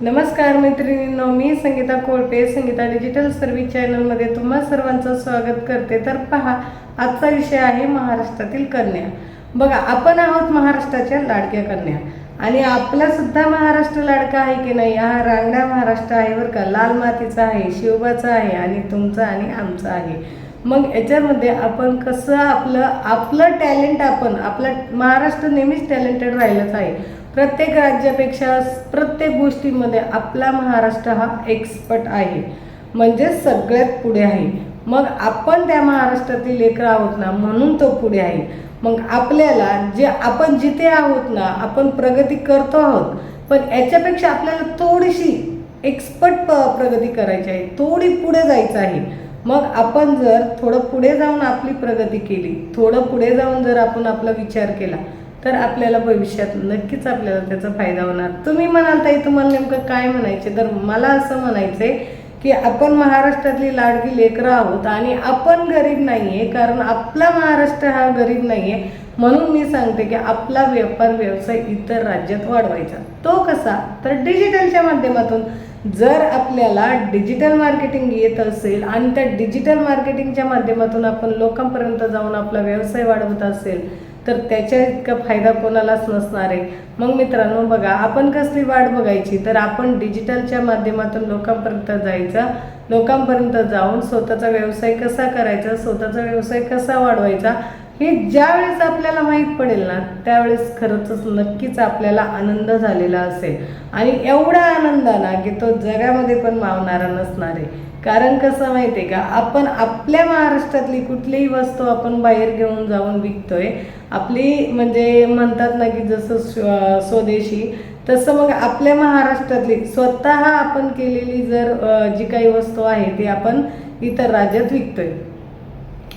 नमस्कार मैत्रिणींनो मी संगीता कोळपे संगीता डिजिटल सर्व्हिस चॅनलमध्ये तुम्हा सर्वांचं स्वागत करते. तर पहा आजचा विषय आहे महाराष्ट्रातील कन्या. बघा आपण आहोत महाराष्ट्राच्या लाडक्या कन्या. आणि आपला सुद्धा महाराष्ट्र लाडका आहे की नाही हा रांगडा महाराष्ट्र आहे बरं का. लाल मातीचा आहे शिवबाचा आहे आणि तुमचा आणि आमचा आहे. मग याच्यामध्ये आपण कसं आपलं आपलं टॅलेंट आपण आपला महाराष्ट्र नेहमीच टॅलेंटेड राहिलंच आहे. प्रत्येक राज्यापेक्षा प्रत्येक गोष्टीमध्ये आपला महाराष्ट्र हा एक्सपर्ट आहे. म्हणजे सगळ्यात पुढे आहे. मग आपण त्या महाराष्ट्रातील लेकर आहोत ना म्हणून तो पुढे आहे. मग आपल्याला जे आपण जिथे आहोत ना आपण प्रगती करतो आहोत. पण याच्यापेक्षा आपल्याला थोडीशी एक्सपर्ट प्रगती करायची आहे. थोडी पुढे जायचं आहे. मग आपण जर थोडं पुढे जाऊन आपली प्रगती केली थोडं पुढे जाऊन जर आपण आपला विचार केला तर आपल्याला भविष्यात नक्कीच आपल्याला त्याचा फायदा होणार. तुम्ही म्हणाल ताई तुम्हाला नेमकं काय म्हणायचे? तर मला असं म्हणायचंय की आपण महाराष्ट्रातली लाडकी लेकरं आहोत आणि आपण गरीब नाही आहे कारण आपला महाराष्ट्र हा गरीब नाही आहे म्हणून मी सांगते की आपला व्यापार व्यवसाय इतर राज्यात वाढवायचा. तो कसा? तर डिजिटलच्या माध्यमातून जर आपल्याला डिजिटल मार्केटिंग येत असेल आणि त्या डिजिटल मार्केटिंगच्या माध्यमातून आपण लोकांपर्यंत जाऊन आपला व्यवसाय वाढवत असेल तर त्याच्या इतका फायदा कोणालाच नसणार आहे. मग मित्रांनो बघा आपण कसली वाट बघायची? तर आपण डिजिटलच्या माध्यमातून लोकांपर्यंत जायचा. लोकांपर्यंत जाऊन स्वतःचा व्यवसाय कसा करायचा स्वतःचा व्यवसाय कसा वाढवायचा हे ज्यावेळेस आपल्याला माहीत पडेल ना त्यावेळेस खरंच नक्कीच आपल्याला आनंद झालेला असेल. आणि एवढा आनंद ना की तो जगामध्ये पण मावणारा नसणार आहे. कारण कसं माहिती आहे का? आपण आपल्या महाराष्ट्रातली कुठलीही वस्तू आपण बाहेर घेऊन जाऊन विकतोय आपली म्हणजे म्हणतात ना की जसं स्वदेशी तसं मग आपल्या महाराष्ट्रातली स्वतः आपण केलेली जर जी काही वस्तू आहे ती आपण इतर राज्यात विकतोय.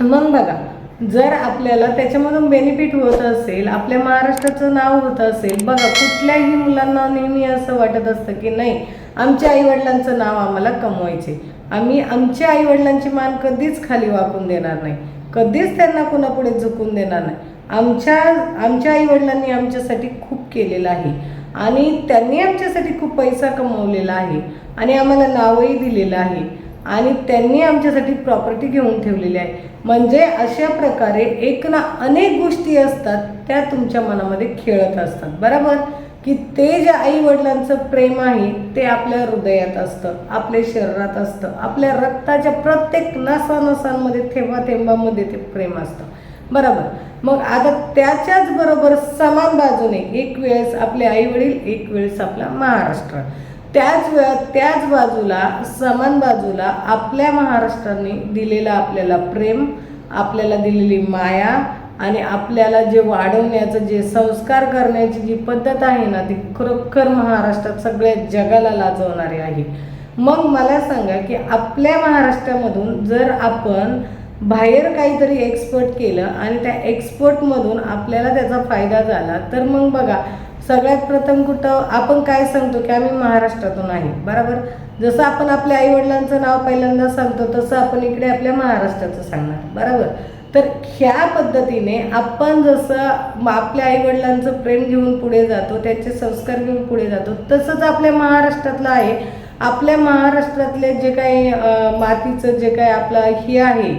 मग बघा जर आपल्याला त्याच्यामधून बेनिफिट होत असेल आपल्या महाराष्ट्राचं नाव होत असेल बघा कुठल्याही मुलांना नेहमी असं वाटत असतं की नाही आमच्या आईवडिलांचं नाव आम्हाला कमवायचे. आम्ही आमच्या आईवडिलांची मान कधीच खाली वाकून देणार नाही. कधीच त्यांना कुणापुढे झुकून देणार नाही. आमच्या आमच्या आईवडिलांनी आमच्यासाठी खूप केलेलं आहे. आणि त्यांनी आमच्यासाठी खूप पैसा कमवलेला आहे. आणि आम्हाला नावही दिलेलं आहे. आणि त्यांनी आमच्यासाठी प्रॉपर्टी घेऊन ठेवलेली आहे. म्हणजे अशा प्रकारे एक ना अनेक गोष्टी असतात त्या तुमच्या मनामध्ये खेळत असतात. बरोबर? की ते जे आई वडिलांचं प्रेम आहे ते आपल्या हृदयात असतं आपल्या शरीरात असतं आपल्या रक्ताच्या प्रत्येक नसानसांमध्ये थेंबा थेंबामध्ये ते प्रेम असतं. बरोबर. मग आता त्याच्याच बरोबर समान बाजूने एक वेळेस आपले आई वडील एक वेळेस आपला महाराष्ट्र. त्याच वेळा त्याच बाजूला समान बाजूला आपल्या महाराष्ट्राने दिलेलं आपल्याला प्रेम आपल्याला दिलेली माया आणि आपल्याला जे वाढवण्याचं जे संस्कार करण्याची जी पद्धत आहे ना ती खरोखर महाराष्ट्रात सगळ्या जगाला लाजवणारी आहे. मग मला सांगा की आपल्या महाराष्ट्रामधून जर आपण बाहेर काहीतरी एक्सपोर्ट केलं आणि त्या एक्सपोर्टमधून आपल्याला त्याचा फायदा झाला तर मग बघा सगळ्यात प्रथम कुठं आपण काय सांगतो की आम्ही महाराष्ट्रातून आहे बरोबर? जसं आपण आपल्या आईवडिलांचं नाव पहिल्यांदा सांगतो तसं आपण इकडे आपल्या महाराष्ट्राचं सांगणार बरोबर? तर ह्या पद्धतीने आपण जसं आपल्या आईवडिलांचं प्रेम घेऊन पुढे जातो त्याचे संस्कार घेऊन पुढे जातो तसंच आपल्या महाराष्ट्रातलं आहे. आपल्या महाराष्ट्रातले जे काही मातीचं जे काही आपलं हे आहे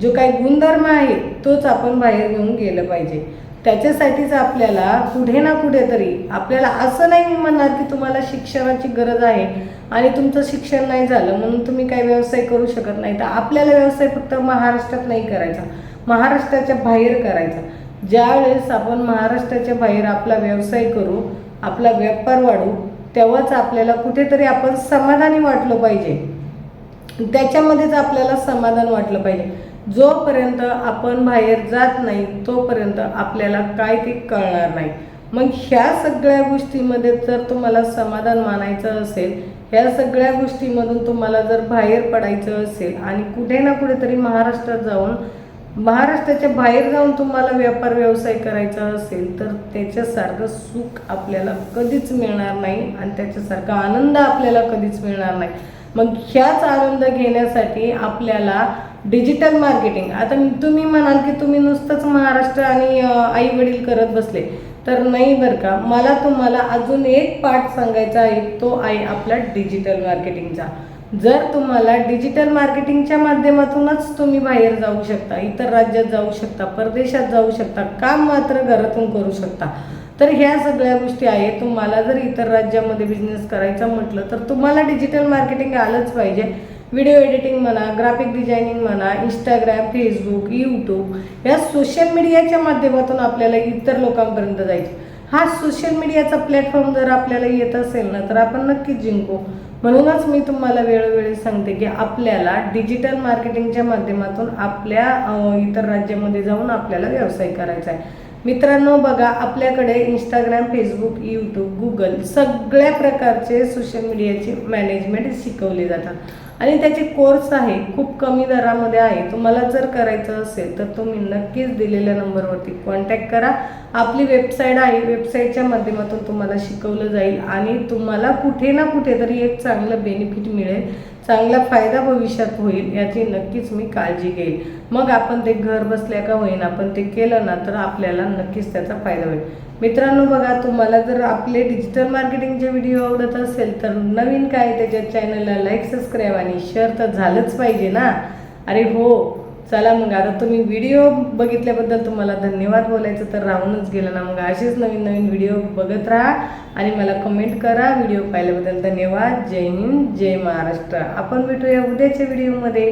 जो काही गुणधर्म आहे तोच आपण बाहेर घेऊन गेलं पाहिजे. त्याच्यासाठीच आपल्याला कुठे ना कुठेतरी आपल्याला असं नाही मी म्हणणार की तुम्हाला शिक्षणाची गरज आहे आणि तुमचं शिक्षण नाही झालं म्हणून तुम्ही काही व्यवसाय करू शकत नाही. तर आपल्याला व्यवसाय फक्त महाराष्ट्रात नाही करायचा. महाराष्ट्राच्या बाहेर करायचा. ज्यावेळेस आपण महाराष्ट्राच्या बाहेर आपला व्यवसाय करू आपला व्यापार वाढू तेव्हाच आपल्याला कुठेतरी आपण समाधानी वाटलं पाहिजे. त्याच्यामध्येच आपल्याला समाधान वाटलं पाहिजे. जोपर्यंत आपण बाहेर जात नाही तोपर्यंत आपल्याला काय ते कळणार नाही. मग ह्या सगळ्या गोष्टीमध्ये जर तुम्हाला समाधान मानायचं असेल ह्या सगळ्या गोष्टीमधून तुम्हाला जर बाहेर पडायचं असेल आणि कुठे ना कुठेतरी महाराष्ट्रात जाऊन महाराष्ट्राच्या बाहेर जाऊन तुम्हाला व्यापार व्यवसाय करायचा असेल तर त्याच्यासारखं सुख आपल्याला कधीच मिळणार नाही आणि त्याच्यासारखा आनंद आपल्याला कधीच मिळणार नाही. मग ह्याच आनंद घेण्यासाठी आपल्याला डिजिटल मार्केटिंग. आता तुम्ही म्हणाल की तुम्ही नुसतंच महाराष्ट्र आणि आई वडील करत बसले तर नाही बरं का? मला तुम्हाला अजून एक पाठ सांगायचा आहे तो आहे आपला डिजिटल मार्केटिंगचा. जर तुम्हाला डिजिटल मार्केटिंगच्या माध्यमातूनच तुम्ही बाहेर जाऊ शकता इतर राज्यात जाऊ शकता परदेशात जाऊ शकता काम मात्र घरातून करू शकता तर ह्या सगळ्या गोष्टी आहेत. तुम्हाला जर इतर राज्यामध्ये बिझनेस करायचा म्हटलं तर तुम्हाला डिजिटल मार्केटिंग आलंच पाहिजे. व्हिडिओ एडिटिंग म्हणा ग्राफिक डिझायनिंग म्हणा इंस्टाग्राम फेसबुक यूट्यूब या सोशल मीडियाच्या माध्यमातून आपल्याला इतर लोकांपर्यंत जायचं. हा सोशल मीडियाचा प्लॅटफॉर्म जर आपल्याला येत असेल ना तर आपण नक्कीच जिंकू. म्हणूनच मी तुम्हाला वेळोवेळी सांगते की आपल्याला डिजिटल मार्केटिंगच्या माध्यमातून आपल्या इतर राज्यामध्ये जाऊन आपल्याला व्यवसाय करायचा आहे. मित्रांनो बघा आपल्याकडे इंस्टाग्राम फेसबुक यूट्यूब गुगल सगळ्या प्रकारचे सोशल मीडियाचे मॅनेजमेंट शिकवले जातात. आणि त्याचे कोर्स आहे खूप कमी दरामध्ये आहे. तुम्हाला जर करायचं असेल तर तुम्ही नक्कीच दिलेल्या नंबरवरती कॉन्टॅक्ट करा. आपली वेबसाईट आहे वेबसाईटच्या माध्यमातून तुम्हाला शिकवलं जाईल आणि तुम्हाला कुठे ना कुठेतरी एक चांगलं बेनिफिट मिळेल. चांगला फायदा भविष्यात होईल याची नक्कीच मी काळजी घेईल. मग आपण ते घर बसल्या का होईना आपण ते केलं ना तर आपल्याला नक्कीच त्याचा फायदा होईल. मित्रांनो बघा तुम्हाला जर आपले डिजिटल मार्केटिंगचे व्हिडिओ आवडत असेल तर नवीन काय त्याच्या चॅनलला लाईक सबस्क्राईब आणि शेअर तर झालंच पाहिजे ना? अरे हो चला मग आता तुम्ही व्हिडिओ बघितल्याबद्दल तुम्हाला धन्यवाद बोलायचं तर राहूनच गेलं ना मग. असेच नवीन नवीन व्हिडिओ बघत राहा आणि मला कमेंट करा. व्हिडिओ पाहिल्याबद्दल धन्यवाद. जय हिंद जय महाराष्ट्र. आपण भेटूया उद्याच्या व्हिडिओमध्ये